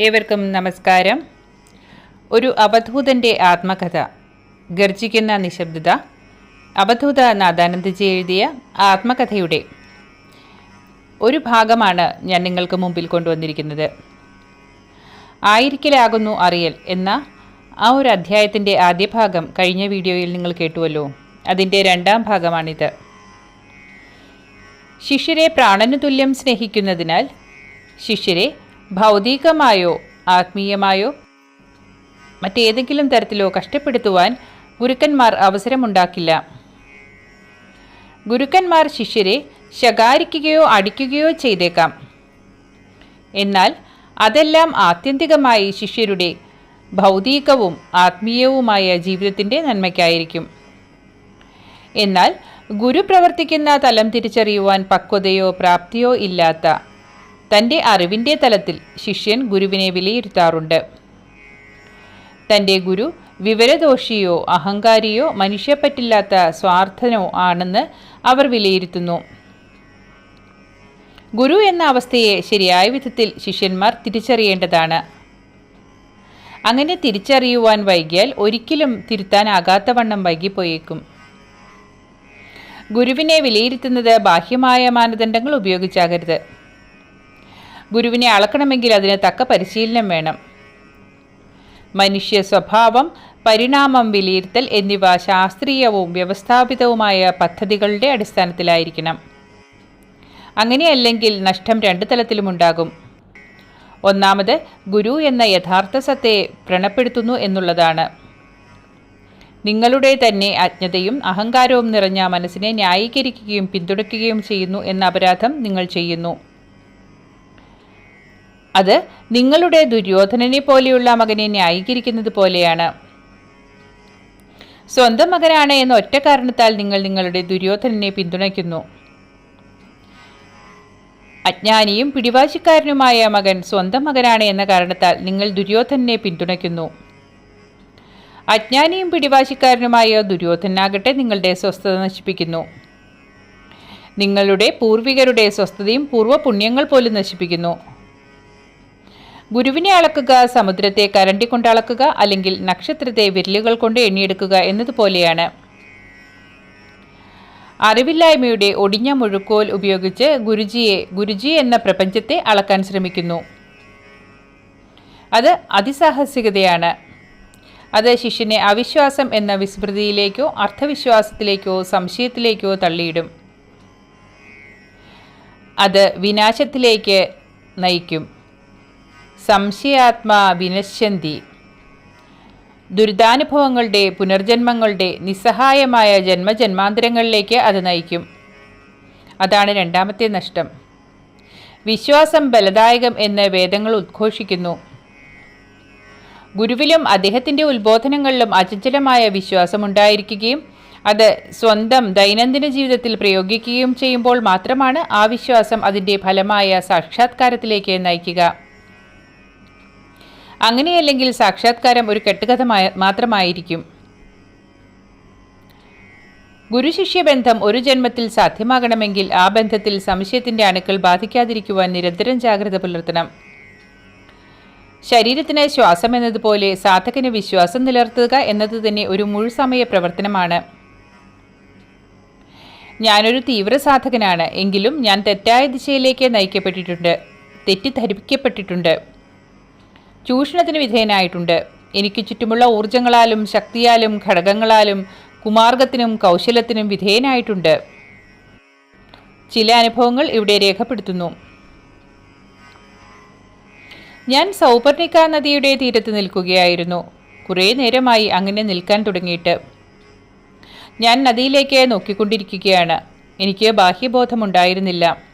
ഏവർക്കും നമസ്കാരം. ഒരു അവധൂതന്റെ ആത്മകഥ ഗർജിക്കുന്ന നിശബ്ദത. അവധൂത നാദാനന്ദജി എഴുതിയ ആത്മകഥയുടെ ഒരു ഭാഗമാണ് ഞാൻ നിങ്ങൾക്ക് മുമ്പിൽ കൊണ്ടുവന്നിരിക്കുന്നത്. ആയിരിക്കലാകുന്നു അറിയൽ എന്ന ആ ഒരു അധ്യായത്തിന്റെ ആദ്യ ഭാഗം കഴിഞ്ഞ വീഡിയോയിൽ നിങ്ങൾ കേട്ടുവല്ലോ. അതിന്റെ രണ്ടാം ഭാഗമാണിത്. ശിഷ്യരെ പ്രാണനു തുല്യം സ്നേഹിക്കുന്നതിനാൽ ശിഷ്യരെ ഭൗതികമായോ ആത്മീയമായോ? മറ്റേതെങ്കിലും തരത്തിലോ കഷ്ടപ്പെടുത്തുവാൻ ഗുരുക്കന്മാർ അവസരമുണ്ടാക്കില്ല. ഗുരുക്കന്മാർ ശിഷ്യരെ ശകാരിക്കുകയോ അടിക്കുകയോ ചെയ്തേക്കാം. എന്നാൽ അതെല്ലാം ആത്യന്തികമായി ശിഷ്യരുടെ ഭൗതികവും ആത്മീയവുമായ ജീവിതത്തിന്റെ നന്മയ്ക്കായിരിക്കും. എന്നാൽ ഗുരു പ്രവർത്തിക്കുന്ന തലം തിരിച്ചറിയുവാൻ പക്വതയോ പ്രാപ്തിയോ ഇല്ലാത്ത തന്റെ അറിവിന്റെ തലത്തിൽ ശിഷ്യൻ ഗുരുവിനെ വിലയിരുത്താറുണ്ട്. തന്റെ ഗുരു വിവരദോഷിയോ അഹങ്കാരിയോ മനുഷ്യപ്പറ്റില്ലാത്ത സ്വാർത്ഥനോ ആണെന്ന് അവർ വിലയിരുത്തുന്നു. ഗുരു എന്ന അവസ്ഥയെ ശരിയായ വിധത്തിൽ ശിഷ്യന്മാർ തിരിച്ചറിയേണ്ടതാണ്. അങ്ങനെ തിരിച്ചറിയുവാൻ വൈകിയാൽ ഒരിക്കലും തിരുത്താനാകാത്ത വണ്ണം വൈകിപ്പോയേക്കും. ഗുരുവിനെ വിലയിരുത്തുന്നത് ബാഹ്യമായ മാനദണ്ഡങ്ങൾ ഉപയോഗിച്ചാകരുത്. ഗുരുവിനെ അളക്കണമെങ്കിൽ അതിന് തക്ക പരിശീലനം വേണം. മനുഷ്യ സ്വഭാവം പരിണാമം വിലയിരുത്തൽ എന്നിവ ശാസ്ത്രീയവും വ്യവസ്ഥാപിതവുമായ പദ്ധതികളുടെ അടിസ്ഥാനത്തിലായിരിക്കണം. അങ്ങനെയല്ലെങ്കിൽ നഷ്ടം രണ്ടു തലത്തിലുമുണ്ടാകും ഒന്നാമത് ഗുരു എന്ന യഥാർത്ഥ സത്തെ വ്രണപ്പെടുത്തുന്നു എന്നുള്ളതാണ്. നിങ്ങളുടെ തന്നെ അജ്ഞതയും അഹങ്കാരവും നിറഞ്ഞ മനസ്സിനെ ന്യായീകരിക്കുകയും പിന്തുണയ്ക്കുകയും ചെയ്യുന്നു എന്ന അപരാധം നിങ്ങൾ ചെയ്യുന്നു. അത് നിങ്ങളുടെ ദുര്യോധനനെ പോലെയുള്ള മകനെ ന്യായീകരിക്കുന്നത് പോലെയാണ്. സ്വന്തം മകനാണ് എന്ന ഒറ്റ കാരണത്താൽ നിങ്ങൾ നിങ്ങളുടെ ദുര്യോധനനെ പിന്തുണയ്ക്കുന്നു. അജ്ഞാനിയും പിടിവാശിക്കാരനുമായ മകൻ സ്വന്തം മകനാണ് എന്ന കാരണത്താൽ നിങ്ങൾ ദുര്യോധനെ പിന്തുണയ്ക്കുന്നു. അജ്ഞാനിയും പിടിവാശിക്കാരനുമായ ദുര്യോധനാകട്ടെ നിങ്ങളുടെ സ്വസ്ഥത നശിപ്പിക്കുന്നു. നിങ്ങളുടെ പൂർവികരുടെ സ്വസ്ഥതയും പൂർവപുണ്യങ്ങൾ പോലും നശിപ്പിക്കുന്നു. ഗുരുവിനെ അളക്കുക സമുദ്രത്തെ കരണ്ടി കൊണ്ട് അളക്കുക അല്ലെങ്കിൽ നക്ഷത്രത്തെ വിരലുകൾ കൊണ്ട് എണ്ണിയെടുക്കുക എന്നതുപോലെയാണ്. അറിവില്ലായ്മയുടെ ഒടിഞ്ഞ മുഴുക്കോൽ ഉപയോഗിച്ച് ഗുരുജിയെ ഗുരുജി എന്ന പ്രപഞ്ചത്തെ അളക്കാൻ ശ്രമിക്കുന്നു. അത് അതിസാഹസികതയാണ്. അത് ശിഷ്യനെ അവിശ്വാസം എന്ന വിസ്മൃതിയിലേക്കോ അർത്ഥവിശ്വാസത്തിലേക്കോ സംശയത്തിലേക്കോ തള്ളിയിടും. അത് വിനാശത്തിലേക്ക് നയിക്കും. സംശയാത്മാ വിനശ്യന്തി. ദുരിതാനുഭവങ്ങളുടെ പുനർജന്മങ്ങളുടെ നിസ്സഹായമായ ജന്മജന്മാന്തരങ്ങളിലേക്ക് അത് നയിക്കും. അതാണ് രണ്ടാമത്തെ നഷ്ടം. വിശ്വാസം ബലദായകം എന്ന് വേദങ്ങൾ ഉദ്ഘോഷിക്കുന്നു. ഗുരുവിലും അദ്ദേഹത്തിന്റെ ഉത്ബോധനങ്ങളിലും അചഞ്ചലമായ വിശ്വാസമുണ്ടായിരിക്കുകയും അത് സ്വന്തം ദൈനംദിന ജീവിതത്തിൽ പ്രയോഗിക്കുകയും ചെയ്യുമ്പോൾ മാത്രമാണ് ആ വിശ്വാസം അതിന്റെ ഫലമായ സാക്ഷാത്കാരത്തിലേക്ക് നയിക്കുക. അങ്ങനെയല്ലെങ്കിൽ സാക്ഷാത്കാരം ഒരു കെട്ടുകഥ മാത്രമായിരിക്കും. ഗുരുശിഷ്യ ബന്ധം ഒരു ജന്മത്തിൽ സാധ്യമാകണമെങ്കിൽ ആ ബന്ധത്തിൽ സംശയത്തിന്റെ അണുക്കൾ ബാധിക്കാതിരിക്കുവാൻ നിരന്തരം ജാഗ്രത പുലർത്തണം. ശരീരത്തിന് ശ്വാസം എന്നതുപോലെ സാധകന് വിശ്വാസം നിലർത്തുക എന്നത് തന്നെ ഒരു മുഴുസമയ പ്രവർത്തനമാണ്. ഞാനൊരു തീവ്ര സാധകനാണ് എങ്കിലും ഞാൻ തെറ്റായ ദിശയിലേക്ക് നയിക്കപ്പെട്ടിട്ടുണ്ട് തെറ്റിദ്ധരിപ്പിക്കപ്പെട്ടിട്ടുണ്ട്. ചൂഷണത്തിന് വിധേയനായിട്ടുണ്ട്. എനിക്ക് ചുറ്റുമുള്ള ഊർജങ്ങളാലും ശക്തിയാലും ഘടകങ്ങളാലും കുമാർഗത്തിനും കൗശലത്തിനും വിധേയനായിട്ടുണ്ട്. ചില അനുഭവങ്ങൾ ഇവിടെ രേഖപ്പെടുത്തുന്നു. ഞാൻ സൗപർണിക നദിയുടെ തീരത്ത് നിൽക്കുകയായിരുന്നു. കുറേ നേരമായി അങ്ങനെ നിൽക്കാൻ തുടങ്ങിയിട്ട്. ഞാൻ നദിയിലേക്ക് നോക്കിക്കൊണ്ടിരിക്കുകയാണ്. എനിക്ക് ബാഹ്യബോധമുണ്ടായിരുന്നില്ല.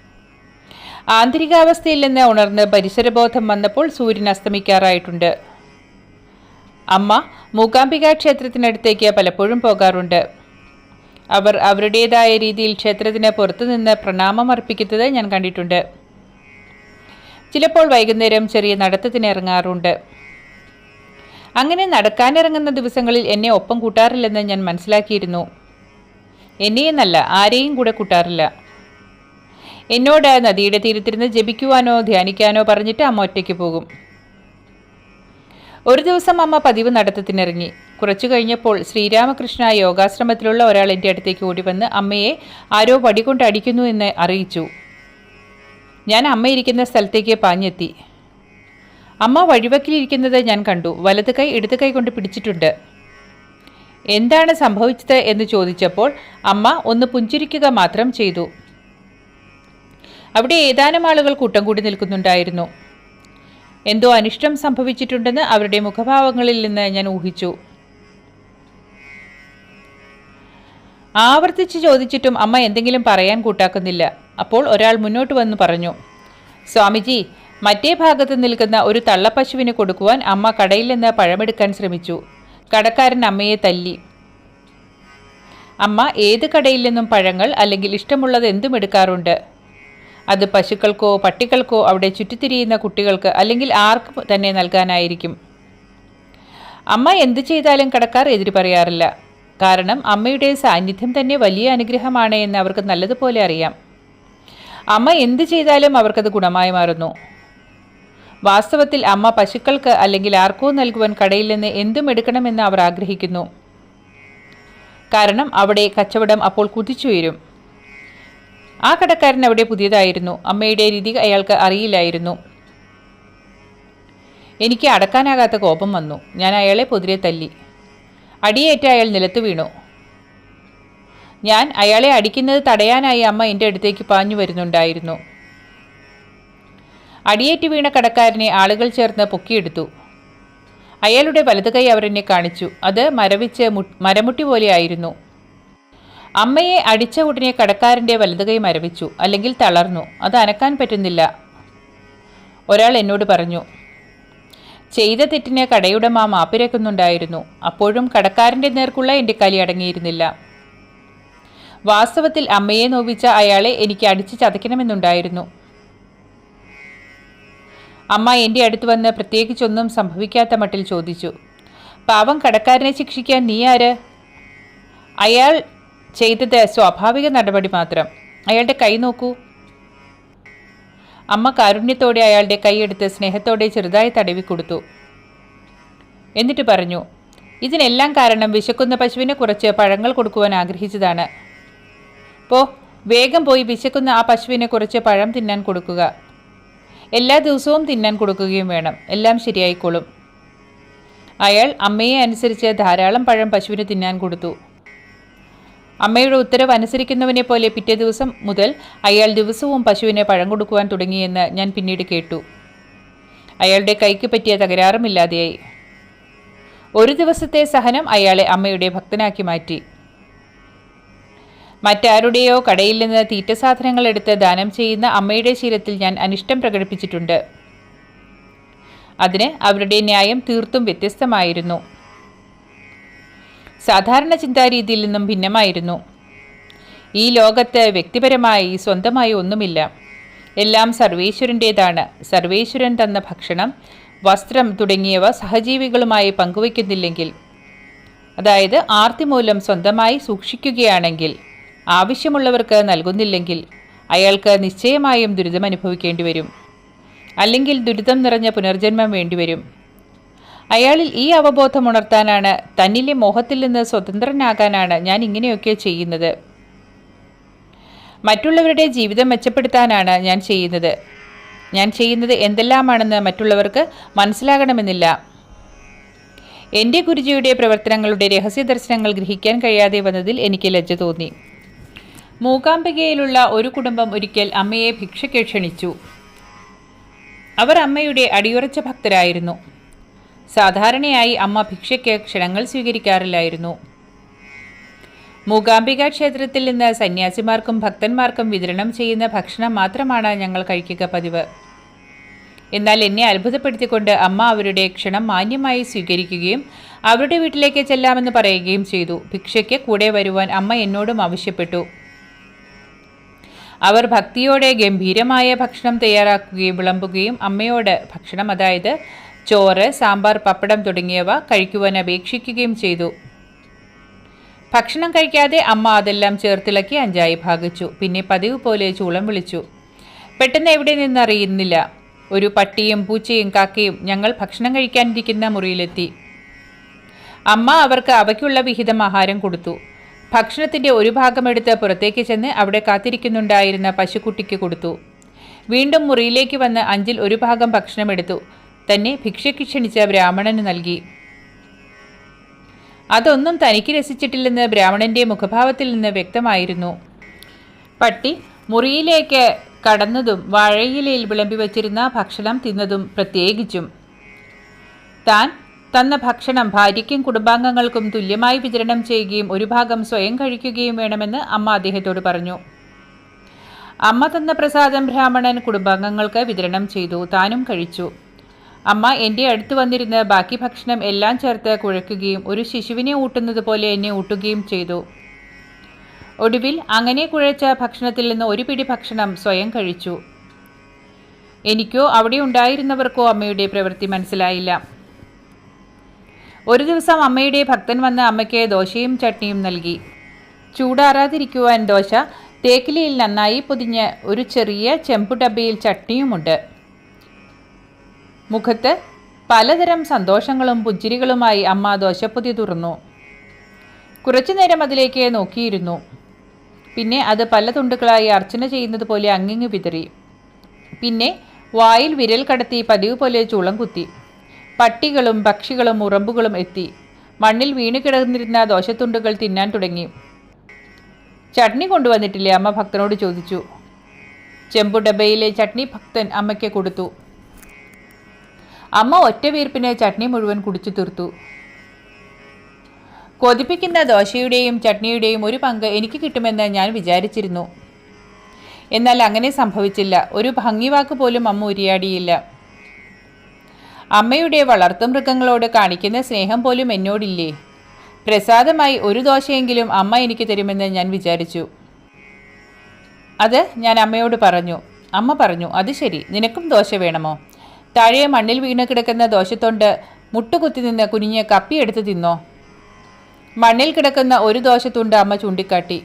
ആന്തരികാവസ്ഥയിൽ നിന്ന് ഉണർന്ന് പരിസരബോധം വന്നപ്പോൾ സൂര്യൻ അസ്തമിക്കാറായിട്ടുണ്ട്. അമ്മ മൂകാംബിക ക്ഷേത്രത്തിനടുത്തേക്ക് പലപ്പോഴും പോകാറുണ്ട്. അവർ അവരുടേതായ രീതിയിൽ ക്ഷേത്രത്തിന് പുറത്തുനിന്ന് പ്രണാമം അർപ്പിക്കുന്നത് ഞാൻ കണ്ടിട്ടുണ്ട്. ചിലപ്പോൾ വൈകുന്നേരം ചെറിയ നടത്തത്തിന് ഇറങ്ങാറുണ്ട്. അങ്ങനെ നടക്കാനിറങ്ങുന്ന ദിവസങ്ങളിൽ എന്നെ ഒപ്പം കൂട്ടാറില്ലെന്ന് ഞാൻ മനസ്സിലാക്കിയിരുന്നു. എന്നെയെന്നല്ല ആരെയും കൂടെ കൂട്ടാറില്ല. എന്നോട് നദിയുടെ തീരത്തിരുന്ന് ജപിക്കുവാനോ ധ്യാനിക്കാനോ പറഞ്ഞിട്ട് അമ്മ ഒറ്റയ്ക്ക് പോകും. ഒരു ദിവസം അമ്മ പതിവ് നടത്തത്തിനിറങ്ങി. കുറച്ചു കഴിഞ്ഞപ്പോൾ ശ്രീരാമകൃഷ്ണ യോഗാശ്രമത്തിലുള്ള ഒരാൾ എന്റെ അടുത്തേക്ക് ഓടി വന്ന് അമ്മയെ ആരോ വടികൊണ്ട് അടിക്കുന്നു എന്ന് അറിയിച്ചു. ഞാൻ അമ്മ ഇരിക്കുന്ന സ്ഥലത്തേക്ക് പാഞ്ഞെത്തി. അമ്മ വഴിവക്കിലിരിക്കുന്നത് ഞാൻ കണ്ടു. വലത് കൈ ഇടത് കൈ കൊണ്ട് പിടിച്ചിട്ടുണ്ട്. എന്താണ് സംഭവിച്ചത് എന്ന് ചോദിച്ചപ്പോൾ അമ്മ ഒന്ന് പുഞ്ചിരിക്കുക മാത്രം ചെയ്തു. അവിടെ ഏതാനും ആളുകൾ കൂട്ടം കൂടി നിൽക്കുന്നുണ്ടായിരുന്നു. എന്തോ അനിഷ്ടം സംഭവിച്ചിട്ടുണ്ടെന്ന് അവരുടെ മുഖഭാവങ്ങളിൽ നിന്ന് ഞാൻ ഊഹിച്ചു. ആവർത്തിച്ച് ചോദിച്ചിട്ടും അമ്മ എന്തെങ്കിലും പറയാൻ കൂട്ടാക്കുന്നില്ല. അപ്പോൾ ഒരാൾ മുന്നോട്ട് വന്ന് പറഞ്ഞു സ്വാമിജി മറ്റേ ഭാഗത്ത് നിൽക്കുന്ന ഒരു തള്ളപ്പശുവിന് കൊടുക്കുവാൻ അമ്മ കടയിൽ നിന്ന് പഴമെടുക്കാൻ ശ്രമിച്ചു. കടക്കാരൻ അമ്മയെ തല്ലി. അമ്മ ഏത് കടയിൽ നിന്നും പഴങ്ങൾ അല്ലെങ്കിൽ ഇഷ്ടമുള്ളത് എന്തും എടുക്കാറുണ്ട്? അത് പശുക്കൾക്കോ പട്ടികൾക്കോ അവിടെ ചുറ്റിത്തിരിയുന്ന കുട്ടികൾക്ക് അല്ലെങ്കിൽ ആർക്കും തന്നെ നൽകാനായിരിക്കും. അമ്മ എന്ത് ചെയ്താലും കടക്കാർ എതിരി പറയാറില്ല. കാരണം അമ്മയുടെ സാന്നിധ്യം തന്നെ വലിയ അനുഗ്രഹമാണ് എന്ന് അവർക്ക് നല്ലതുപോലെ അറിയാം. അമ്മ എന്ത് ചെയ്താലും അവർക്കത് ഗുണമായി മാറുന്നു. വാസ്തവത്തിൽ അമ്മ പശുക്കൾക്ക് അല്ലെങ്കിൽ ആർക്കോ നൽകുവാൻ കടയിൽ നിന്ന് എന്തും എടുക്കണമെന്ന് അവർ ആഗ്രഹിക്കുന്നു. കാരണം അവിടെ കച്ചവടം അപ്പോൾ കുതിച്ചുയരും. ആ കടക്കാരൻ അവിടെ പുതിയതായിരുന്നു. അമ്മയുടെ രീതി അയാൾക്ക് അറിയില്ലായിരുന്നു. എനിക്ക് അടക്കാനാകാത്ത കോപം വന്നു. ഞാൻ അയാളെ പൊതിരെ തല്ലി. അടിയേറ്റ അയാൾ നിലത്ത് വീണു. ഞാൻ അയാളെ അടിക്കുന്നത് തടയാനായി അമ്മ എന്റെ അടുത്തേക്ക് പാഞ്ഞു വരുന്നുണ്ടായിരുന്നു. അടിയേറ്റ് വീണ കടക്കാരനെ ആളുകൾ ചേർന്ന് പൊക്കിയെടുത്തു. അയാളുടെ വലതുകൈ കൈ അവരെന്നെ കാണിച്ചു. അത് മരവിച്ച് മുട്ട് മരമുട്ടി പോലെയായിരുന്നു അമ്മയെ അടിച്ച ഉടനെ കടക്കാരന്റെ വലത് കൈ മരവിച്ചു അല്ലെങ്കിൽ തളർന്നു. അത് അനക്കാൻ പറ്റുന്നില്ല. ഒരാൾ എന്നോട് പറഞ്ഞു ചെയ്ത തെറ്റിന് മാ മാപ്പിരക്കുന്നുണ്ടായിരുന്നു. അപ്പോഴും കടക്കാരന്റെ നേർക്കുള്ള എന്റെ കലി അടങ്ങിയിരുന്നില്ല. വാസ്തവത്തിൽ അമ്മയെ നോവിച്ച അയാളെ എനിക്ക് അടിച്ച് ചതയ്ക്കണമെന്നുണ്ടായിരുന്നു. അമ്മ എന്റെ അടുത്ത് വന്ന് പ്രത്യേകിച്ചൊന്നും സംഭവിക്കാത്ത മട്ടിൽ ചോദിച്ചു പാവം കടക്കാരനെ ശിക്ഷിക്കാൻ നീ ആര്? അയാൾ ചെയ്തത് സ്വാഭാവിക നടപടി മാത്രം. അയാളുടെ കൈ നോക്കൂ. അമ്മ കാരുണ്യത്തോടെ അയാളുടെ കൈയെടുത്ത് സ്നേഹത്തോടെ ചെറുതായി തടവി കൊടുത്തു. എന്നിട്ട് പറഞ്ഞു ഇതിനെല്ലാം കാരണം വിശക്കുന്ന പശുവിനെ കുറച്ച് പഴങ്ങൾ കൊടുക്കുവാൻ ആഗ്രഹിച്ചതാണ്. പോ വേഗം പോയി വിശക്കുന്ന ആ പശുവിനെ കുറച്ച് പഴം തിന്നാൻ കൊടുക്കുക. എല്ലാ ദിവസവും തിന്നാൻ കൊടുക്കുകയും വേണം. എല്ലാം ശരിയായിക്കോളും. അയാൾ അമ്മയെ അനുസരിച്ച് ധാരാളം പഴം പശുവിന് തിന്നാൻ കൊടുത്തു. അമ്മയുടെ ഉത്തരവ് അനുസരിക്കുന്നവനെ പോലെ പിറ്റേ ദിവസം മുതൽ അയാൾ ദിവസവും പശുവിനെ പഴം കൊടുക്കുവാൻ തുടങ്ങിയെന്ന് ഞാൻ പിന്നീട് കേട്ടു. അയാളുടെ കൈക്ക് പറ്റിയ തകരാറുമില്ലാതെയായി. ഒരു ദിവസത്തെ സഹനം അയാളെ അമ്മയുടെ ഭക്തനാക്കി മാറ്റി. മറ്റാരുടെയോ കടയിൽ നിന്ന് തീറ്റ സാധനങ്ങൾ എടുത്ത് ദാനം ചെയ്യുന്ന അമ്മയുടെ ശീലത്തിൽ ഞാൻ അനിഷ്ടം പ്രകടിപ്പിച്ചിട്ടുണ്ട്. അതിന് അവരുടെ ന്യായം തീർത്തും വ്യത്യസ്തമായിരുന്നു. സാധാരണ ചിന്താരീതിയിൽ നിന്നും ഭിന്നമായിരുന്നു. ഈ ലോകത്ത് വ്യക്തിപരമായി സ്വന്തമായി ഒന്നുമില്ല. എല്ലാം സർവേശ്വരന്റേതാണ് സർവേശ്വരൻ തന്ന ഭക്ഷണം വസ്ത്രം തുടങ്ങിയവ സഹജീവികളുമായി പങ്കുവയ്ക്കുന്നില്ലെങ്കിൽ അതായത് ആർത്തി മൂലം സ്വന്തമായി സൂക്ഷിക്കുകയാണെങ്കിൽ ആവശ്യമുള്ളവർക്ക് നൽകുന്നില്ലെങ്കിൽ അയാൾക്ക് നിശ്ചയമായും ദുരിതം അനുഭവിക്കേണ്ടി വരും അല്ലെങ്കിൽ ദുരിതം നിറഞ്ഞ പുനർജന്മം വേണ്ടിവരും. അയാളിൽ ഈ അവബോധം ഉണർത്താനാണ് തന്നിലെ മോഹത്തിൽ നിന്ന് സ്വതന്ത്രനാകാനാണ് ഞാൻ ഇങ്ങനെയൊക്കെ ചെയ്യുന്നത്. മറ്റുള്ളവരുടെ ജീവിതം മെച്ചപ്പെടുത്താനാണ് ഞാൻ ചെയ്യുന്നത്. ഞാൻ ചെയ്യുന്നത് എന്തെല്ലാമാണെന്ന് മറ്റുള്ളവർക്ക് മനസ്സിലാകണമെന്നില്ല. എന്റെ ഗുരുജിയുടെ പ്രവർത്തനങ്ങളുടെ രഹസ്യ ദർശനങ്ങൾ ഗ്രഹിക്കാൻ കഴിയാതെ വന്നതിൽ എനിക്ക് ലജ്ജ തോന്നി. മൂകാംബികയിലുള്ള ഒരു കുടുംബം ഒരിക്കൽ അമ്മയെ ഭിക്ഷയ്ക്ക് ക്ഷണിച്ചു. അവർ അമ്മയുടെ അടിയുറച്ച ഭക്തരായിരുന്നു. സാധാരണയായി അമ്മ ഭിക്ഷയ്ക്ക് ക്ഷണങ്ങൾ സ്വീകരിക്കാറില്ലായിരുന്നു. മൂകാംബിക ക്ഷേത്രത്തിൽ നിന്ന് സന്യാസിമാർക്കും ഭക്തന്മാർക്കും വിതരണം ചെയ്യുന്ന ഭക്ഷണം മാത്രമാണ് ഞങ്ങൾ കഴിക്കുക പതിവ്. എന്നാൽ എന്നെ അത്ഭുതപ്പെടുത്തിക്കൊണ്ട് അമ്മ അവരുടെ ക്ഷണം മാന്യമായി സ്വീകരിക്കുകയും അവരുടെ വീട്ടിലേക്ക് ചെല്ലാമെന്ന് പറയുകയും ചെയ്തു. ഭിക്ഷയ്ക്ക് കൂടെ വരുവാൻ അമ്മ എന്നോടും ആവശ്യപ്പെട്ടു. അവർ ഭക്തിയോടെ ഗംഭീരമായ ഭക്ഷണം തയ്യാറാക്കുകയും വിളമ്പുകയും അമ്മയോട് ഭക്ഷണം അതായത് ചോറ് സാമ്പാർ പപ്പടം തുടങ്ങിയവ കഴിക്കുവാൻ അപേക്ഷിക്കുകയും ചെയ്തു. ഭക്ഷണം കഴിക്കാതെ അമ്മ അതെല്ലാം ചേർത്തിളക്കി അഞ്ചായി ഭാഗിച്ചു. പിന്നെ പതിവ് പോലെ ചൂളം വിളിച്ചു. പെട്ടെന്ന് എവിടെ നിന്നറിയുന്നില്ല ഒരു പട്ടിയും പൂച്ചയും കാക്കയും ഞങ്ങൾ ഭക്ഷണം കഴിക്കാനിരിക്കുന്ന മുറിയിലെത്തി. അമ്മ അവർക്ക് അവയ്ക്കുള്ള വിഹിതം ആഹാരം കൊടുത്തു. ഭക്ഷണത്തിന്റെ ഒരു ഭാഗം എടുത്ത് പുറത്തേക്ക് ചെന്ന് അവിടെ കാത്തിരിക്കുന്നുണ്ടായിരുന്ന പശുക്കുട്ടിക്ക് കൊടുത്തു. വീണ്ടും മുറിയിലേക്ക് വന്ന് അഞ്ചിൽ ഒരു ഭാഗം ഭക്ഷണമെടുത്തു തന്നെ ഭിക്ഷയ്ക്ക് ക്ഷണിച്ച ബ്രാഹ്മണന് നൽകി. അതൊന്നും തനിക്ക് രസിച്ചിട്ടില്ലെന്ന് ബ്രാഹ്മണന്റെ മുഖഭാവത്തിൽ നിന്ന് വ്യക്തമായിരുന്നു. പട്ടി മുറിയിലേക്ക് കടന്നതും വാഴയിലയിൽ വിളമ്പി വച്ചിരുന്ന ഭക്ഷണം തിന്നതും പ്രത്യേകിച്ചും. താൻ തന്ന ഭക്ഷണം ഭാര്യയ്ക്കും കുടുംബാംഗങ്ങൾക്കും തുല്യമായി വിതരണം ചെയ്യുകയും ഒരു ഭാഗം സ്വയം കഴിക്കുകയും വേണമെന്ന് അമ്മ അദ്ദേഹത്തോട് പറഞ്ഞു. അമ്മ തന്ന പ്രസാദം ബ്രാഹ്മണൻ കുടുംബാംഗങ്ങൾക്ക് വിതരണം ചെയ്തു താനും കഴിച്ചു. അമ്മ എന്റെ അടുത്ത് വന്നിരുന്ന് ബാക്കി ഭക്ഷണം എല്ലാം ചേർത്ത് കുഴയ്ക്കുകയും ഒരു ശിശുവിനെ ഊട്ടുന്നത് പോലെ എന്നെ ഊട്ടുകയും ചെയ്തു. ഒടുവിൽ അങ്ങനെ കുഴച്ച ഭക്ഷണത്തിൽ നിന്ന് ഒരു പിടി ഭക്ഷണം സ്വയം കഴിച്ചു. എനിക്കോ അവിടെ ഉണ്ടായിരുന്നവർക്കോ അമ്മയുടെ പ്രവൃത്തി മനസ്സിലായില്ല. ഒരു ദിവസം അമ്മയുടെ ഭക്തൻ വന്ന് അമ്മയ്ക്ക് ദോശയും ചട്നിയും നൽകി. ചൂടാറാതിരിക്കുവാൻ ദോശ തേക്കിലയിൽ നന്നായി പൊതിഞ്ഞ് ഒരു ചെറിയ ചെമ്പു ഡബ്ബയിൽ ചട്നിയുമുണ്ട്. മുഖത്ത് പലതരം സന്തോഷങ്ങളും പുഞ്ചിരികളുമായി അമ്മ ദോശപ്പൊതി തുറന്നു. കുറച്ചു നേരം അതിലേക്ക് നോക്കിയിരുന്നു. പിന്നെ അത് പല തുണ്ടുകളായി അർച്ചന ചെയ്യുന്നത് പോലെ അങ്ങിങ്ങ് വിതറി. പിന്നെ വായിൽ വിരൽ കടത്തി പതിവ് പോലെ ചുളം കുത്തി. പട്ടികളും പക്ഷികളും ഉറമ്പുകളും എത്തി. മണ്ണിൽ വീണ് കിടന്നിരുന്ന ദോശത്തുണ്ടുകൾ തിന്നാൻ തുടങ്ങി. ചട്നി കൊണ്ടുവന്നിട്ടില്ലേ? അമ്മ ഭക്തനോട് ചോദിച്ചു. ചെമ്പു ഡബയിലെ ചട്നി ഭക്തൻ അമ്മയ്ക്ക് കൊടുത്തു. അമ്മ ഒറ്റ വീർപ്പിന് ചട്നി മുഴുവൻ കുടിച്ചു തീർത്തു. കൊതിപ്പിക്കുന്ന ദോശയുടെയും ചട്നിയുടെയും ഒരു പങ്ക് എനിക്ക് കിട്ടുമെന്ന് ഞാൻ വിചാരിച്ചിരുന്നു. എന്നാൽ അങ്ങനെ സംഭവിച്ചില്ല. ഒരു ഭംഗിവാക്ക് പോലും അമ്മ ഉരിയാടിയില്ല. അമ്മയുടെ വളർത്തുമൃഗങ്ങളോട് കാണിക്കുന്ന സ്നേഹം പോലും എന്നോടില്ലേ? പ്രസാദമായി ഒരു ദോശയെങ്കിലും അമ്മ എനിക്ക് തരുമെന്ന് ഞാൻ വിചാരിച്ചു. അത് ഞാൻ അമ്മയോട് പറഞ്ഞു. അമ്മ പറഞ്ഞു അത് ശരി. നിനക്കും ദോശ വേണമോ? താഴെ മണ്ണിൽ വീണ് കിടക്കുന്ന ദോശത്തൊണ്ട് മുട്ടുകുത്തി നിന്ന് കുനിഞ്ഞ് കപ്പിയെടുത്ത് തിന്നോ? മണ്ണിൽ കിടക്കുന്ന ഒരു ദോശത്തുണ്ട് അമ്മ ചൂണ്ടിക്കാട്ടി.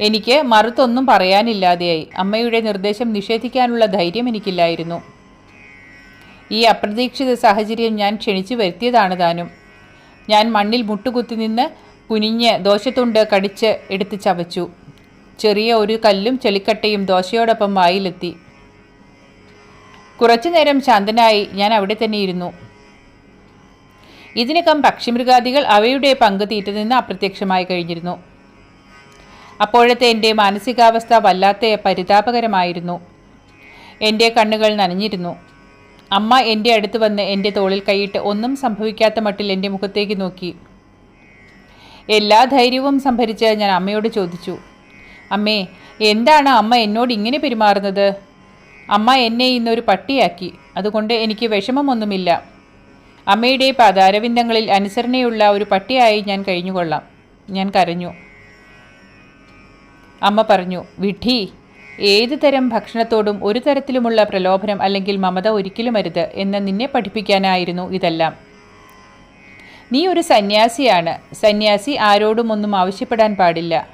എനിക്ക് മറുത്തൊന്നും പറയാനില്ലാതെയായി. അമ്മയുടെ നിർദ്ദേശം നിഷേധിക്കാനുള്ള ധൈര്യം എനിക്കില്ലായിരുന്നു. ഈ അപ്രതീക്ഷിത സാഹചര്യം ഞാൻ ക്ഷണിച്ചു വരുത്തിയതാണ് താനും. ഞാൻ മണ്ണിൽ മുട്ടുകുത്തി നിന്ന് കുനിഞ്ഞ് ദോശത്തുണ്ട് കടിച്ച് എടുത്ത് ചവച്ചു. ചെറിയ ഒരു കല്ലും ചെളിക്കട്ടയും ദോശയോടൊപ്പം വായിലെത്തി. കുറച്ചു നേരം ശാന്തനായി ഞാൻ അവിടെ തന്നെ ഇരുന്നു ഇതിനകം പക്ഷിമൃഗാദികൾ അവയുടെ പങ്ക് തീറ്റ നിന്ന് അപ്രത്യക്ഷമായി കഴിഞ്ഞിരുന്നു. അപ്പോഴത്തെ എന്റെ മാനസികാവസ്ഥ വല്ലാത്ത പരിതാപകരമായിരുന്നു. എന്റെ കണ്ണുകൾ നനഞ്ഞിരുന്നു. അമ്മ എന്റെ അടുത്ത് വന്ന് എന്റെ തോളിൽ കൈയിട്ട് ഒന്നും സംഭവിക്കാത്ത മട്ടിൽ എന്റെ മുഖത്തേക്ക് നോക്കി. എല്ലാ ധൈര്യവും സംഭരിച്ച് ഞാൻ അമ്മയോട് ചോദിച്ചു. അമ്മേ എന്താണ് അമ്മ എന്നോട് ഇങ്ങനെ പെരുമാറുന്നത്? അമ്മ എന്നെ ഇന്നൊരു പട്ടിയാക്കി. അതുകൊണ്ട് എനിക്ക് വിഷമമൊന്നുമില്ല. അമ്മയുടെ പാതാരവിന്ദങ്ങളിൽ അനുസരണയുള്ള ഒരു പട്ടിയായി ഞാൻ കഴിഞ്ഞുകൊള്ളാം. ഞാൻ കരഞ്ഞു. അമ്മ പറഞ്ഞു വിഡ്ഢി ഏത് തരം ഭക്ഷണത്തോടും ഒരു തരത്തിലുമുള്ള പ്രലോഭനം അല്ലെങ്കിൽ മമത ഒരിക്കലും അരുത് എന്ന് നിന്നെ പഠിപ്പിക്കാനായിരുന്നു ഇതെല്ലാം. നീ ഒരു സന്യാസിയാണ്. സന്യാസി ആരോടും ഒന്നും ആവശ്യപ്പെടാൻ പാടില്ല.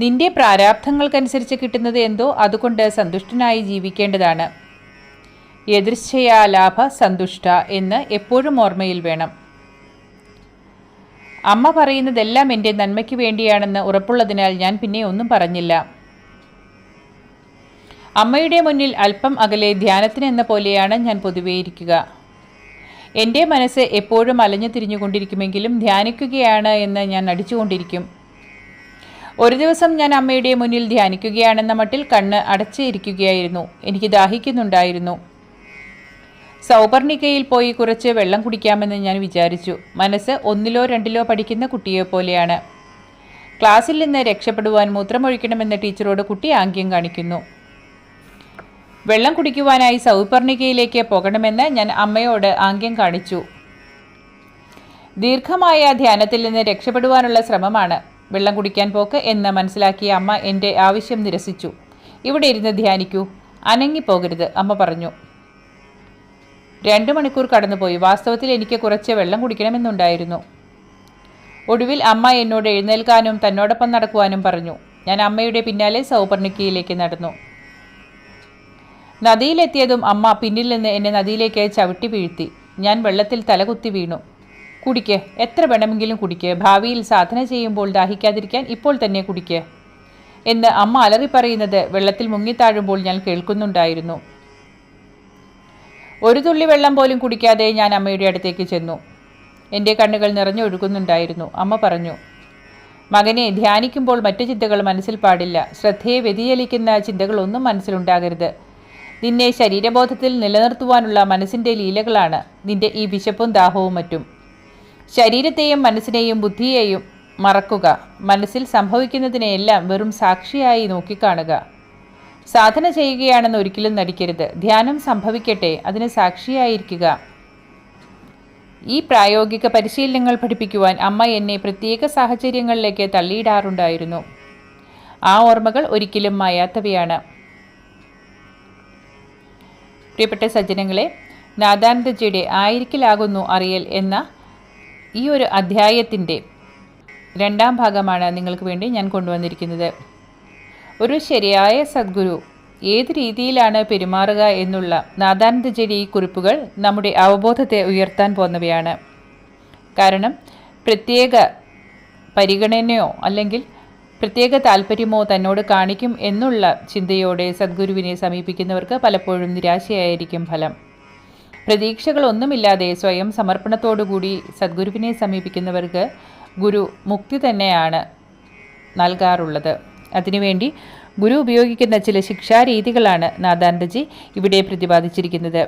നിന്റെ പ്രാരാബ്ധങ്ങൾക്കനുസരിച്ച് കിട്ടുന്നത് എന്തോ അതുകൊണ്ട് സന്തുഷ്ടനായി ജീവിക്കേണ്ടതാണ്. എതിർച്ഛയാ ലാഭ സന്തുഷ്ട എന്ന് എപ്പോഴും ഓർമ്മയിൽ വേണം. അമ്മ പറയുന്നതെല്ലാം എന്റെ നന്മയ്ക്ക് വേണ്ടിയാണെന്ന് ഉറപ്പുള്ളതിനാൽ ഞാൻ പിന്നെ ഒന്നും പറഞ്ഞില്ല. അമ്മയുടെ മുന്നിൽ അല്പം അകലെ ധ്യാനത്തിന് എന്ന പോലെയാണ് ഞാൻ പൊതുവേ ഇരിക്കുക. എന്റെ മനസ്സ് എപ്പോഴും അലഞ്ഞു തിരിഞ്ഞുകൊണ്ടിരിക്കുമെങ്കിലും ധ്യാനിക്കുകയാണ് എന്ന് ഞാൻ നടിച്ചുകൊണ്ടിരിക്കും. ഒരു ദിവസം ഞാൻ അമ്മയുടെ മുന്നിൽ ധ്യാനിക്കുകയാണെന്ന മട്ടിൽ കണ്ണ് അടച്ചിരിക്കുകയായിരുന്നു. എനിക്ക് ദാഹിക്കുന്നുണ്ടായിരുന്നു. സൗപർണികയിൽ പോയി കുറച്ച് വെള്ളം കുടിക്കാമെന്ന് ഞാൻ വിചാരിച്ചു. മനസ്സ് ഒന്നിലോ രണ്ടിലോ പഠിക്കുന്ന കുട്ടിയെ പോലെയാണ്. ക്ലാസ്സിൽ നിന്ന് രക്ഷപ്പെടുവാൻ മൂത്രമൊഴിക്കണമെന്ന് ടീച്ചറോട് കുട്ടി ആംഗ്യം കാണിക്കുന്നു. വെള്ളം കുടിക്കുവാനായി സൗപർണികയിലേക്ക് പോകണമെന്ന് ഞാൻ അമ്മയോട് ആംഗ്യം കാണിച്ചു. ദീർഘമായ ധ്യാനത്തിൽ നിന്ന് രക്ഷപ്പെടുവാനുള്ള ശ്രമമാണ്. വെള്ളം കുടിക്കാൻ പോക്ക് എന്ന് മനസ്സിലാക്കിയ അമ്മ എന്റെ ആവശ്യം നിരസിച്ചു. ഇവിടെ ഇരുന്ന് ധ്യാനിക്കൂ. അനങ്ങിപ്പോകരുത് അമ്മ പറഞ്ഞു. രണ്ട് മണിക്കൂർ കടന്നുപോയി. വാസ്തവത്തിൽ എനിക്ക് കുറച്ച് വെള്ളം കുടിക്കണമെന്നുണ്ടായിരുന്നു. ഒടുവിൽ അമ്മ എന്നോട് എഴുന്നേൽക്കാനും തന്നോടൊപ്പം നടക്കുവാനും പറഞ്ഞു. ഞാൻ അമ്മയുടെ പിന്നാലെ സൗപർണിക്കയിലേക്ക് നടന്നു. നദിയിലെത്തിയതും അമ്മ പിന്നിൽ നിന്ന് എന്നെ നദിയിലേക്ക് ചവിട്ടി വീഴ്ത്തി. ഞാൻ വെള്ളത്തിൽ തലകുത്തി വീണു. കുടിക്ക്. എത്ര വേണമെങ്കിലും കുടിക്ക്. ഭാവിയിൽ സാധന ചെയ്യുമ്പോൾ ദാഹിക്കാതിരിക്കാൻ ഇപ്പോൾ തന്നെ കുടിക്ക്. എന്ന് അമ്മ അലറി പറയുന്നത് വെള്ളത്തിൽ മുങ്ങിത്താഴുമ്പോൾ ഞാൻ കേൾക്കുന്നുണ്ടായിരുന്നു. ഒരു തുള്ളി വെള്ളം പോലും കുടിക്കാതെ ഞാൻ അമ്മയുടെ അടുത്തേക്ക് ചെന്നു. എന്റെ കണ്ണുകൾ നിറഞ്ഞൊഴുകുന്നുണ്ടായിരുന്നു അമ്മ പറഞ്ഞു മകനെ ധ്യാനിക്കുമ്പോൾ മറ്റു ചിന്തകൾ മനസ്സിൽ പാടില്ല. ശ്രദ്ധയെ വ്യതിചലിക്കുന്ന ചിന്തകളൊന്നും മനസ്സിലുണ്ടാകരുത്. നിന്നെ ശരീരബോധത്തിൽ നിലനിർത്തുവാനുള്ള മനസ്സിന്റെ ലീലകളാണ്. നിന്റെ ഈ വിശപ്പും ദാഹവും മറ്റും. ശരീരത്തെയും മനസ്സിനെയും ബുദ്ധിയെയും മറക്കുക. മനസ്സിൽ സംഭവിക്കുന്നതിനെയെല്ലാം വെറും സാക്ഷിയായി നോക്കിക്കാണുക. സാധന ചെയ്യുകയാണെന്ന് ഒരിക്കലും നടിക്കരുത്. ധ്യാനം സംഭവിക്കട്ടെ അതിന് സാക്ഷിയായിരിക്കുക. ഈ പ്രായോഗിക പരിശീലനങ്ങൾ പഠിപ്പിക്കുവാൻ അമ്മ എന്നെ പ്രത്യേക സാഹചര്യങ്ങളിലേക്ക് തള്ളിയിടാറുണ്ടായിരുന്നു. ആ ഓർമ്മകൾ ഒരിക്കലും മായാത്തവയാണ്. പ്രിയപ്പെട്ട സജ്ജനങ്ങളെ നാദാനന്ദജിയുടെ ആയിരിക്കലാകുന്നു അറിയൽ എന്ന ഈ ഒരു അധ്യായത്തിന്റെ രണ്ടാം ഭാഗമാണ് നിങ്ങൾക്ക് വേണ്ടി ഞാൻ കൊണ്ടുവന്നിരിക്കുന്നത്. ഒരു ശരിയായ സദ്ഗുരു ഏത് രീതിയിലാണ് പെരുമാറുക എന്നുള്ള നാദാനന്ദജരി ഈ കുറിപ്പുകൾ നമ്മുടെ അവബോധത്തെ ഉയർത്താൻ പോന്നവയാണ് കാരണം പ്രത്യേക പരിഗണനയോ അല്ലെങ്കിൽ പ്രത്യേക താല്പര്യമോ തന്നോട് കാണിക്കും എന്നുള്ള ചിന്തയോടെ സദ്ഗുരുവിനെ സമീപിക്കുന്നവർക്ക് പലപ്പോഴും നിരാശയായിരിക്കും ഫലം. പ്രതീക്ഷകളൊന്നുമില്ലാതെ സ്വയം സമർപ്പണത്തോടുകൂടി സദ്ഗുരുവിനെ സമീപിക്കുന്നവർക്ക് ഗുരു മുക്തി തന്നെയാണ് നൽകാറുള്ളത്. അതിനുവേണ്ടി ഗുരു ഉപയോഗിക്കുന്ന ചില ശിക്ഷാരീതികളാണ് നാദാനന്ദജി ഇവിടെ പ്രതിപാദിച്ചിരിക്കുന്നത്.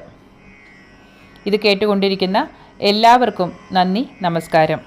ഇത് കേട്ടുകൊണ്ടിരിക്കുന്ന എല്ലാവർക്കും നന്ദി നമസ്കാരം.